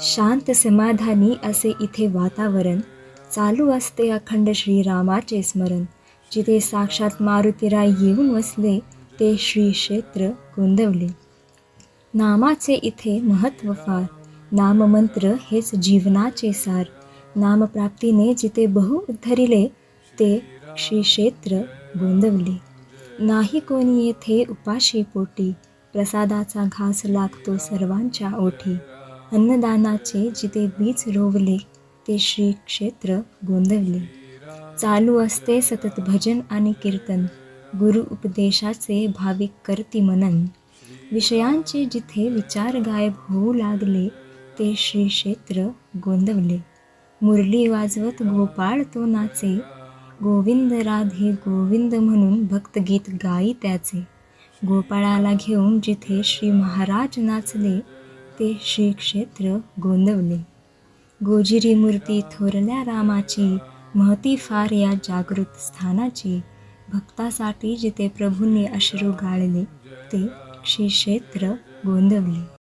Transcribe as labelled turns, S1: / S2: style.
S1: शांत समाधानी असे इथे वातावरण. चालू असते अखंड श्रीरामाचे स्मरण. जिथे साक्षात मारुतीराय येऊन वसले ते श्री क्षेत्र गोंदवले. नामाचे इथे महत्त्व फार. नाममंत्र हेच जीवनाचे सार. नामप्राप्तीने जिथे बहु उद्धरिले ते श्री क्षेत्र गोंदवले. नाही कोणी येथे उपाशी पोटी. प्रसादाचा घास लागतो सर्वांच्या ओठी. अन्नदानाचे जिथे बीज रोवले ते श्री क्षेत्र गोंदवले. चालू असते सतत भजन आणि कीर्तन. गुरु उपदेशाचे भाविक करती मनन. विषयांचे जिथे विचार गायब होऊ लागले ते श्री क्षेत्र गोंदवले. मुरली वाजवत गोपाळ तो नाचे. गोविंद राधे गोविंद म्हणून भक्तगीत गाई त्याचे. गोपाळाला घेऊन जिथे श्री महाराज नाचले ते श्री क्षेत्र गोंदवले. गोजिरी मूर्ती थोरल्या रामाची महती फार या जागृत स्थानाची. भक्तासाठी जिथे प्रभूंनी अश्रू गाळले ते श्री क्षेत्र गोंदवले.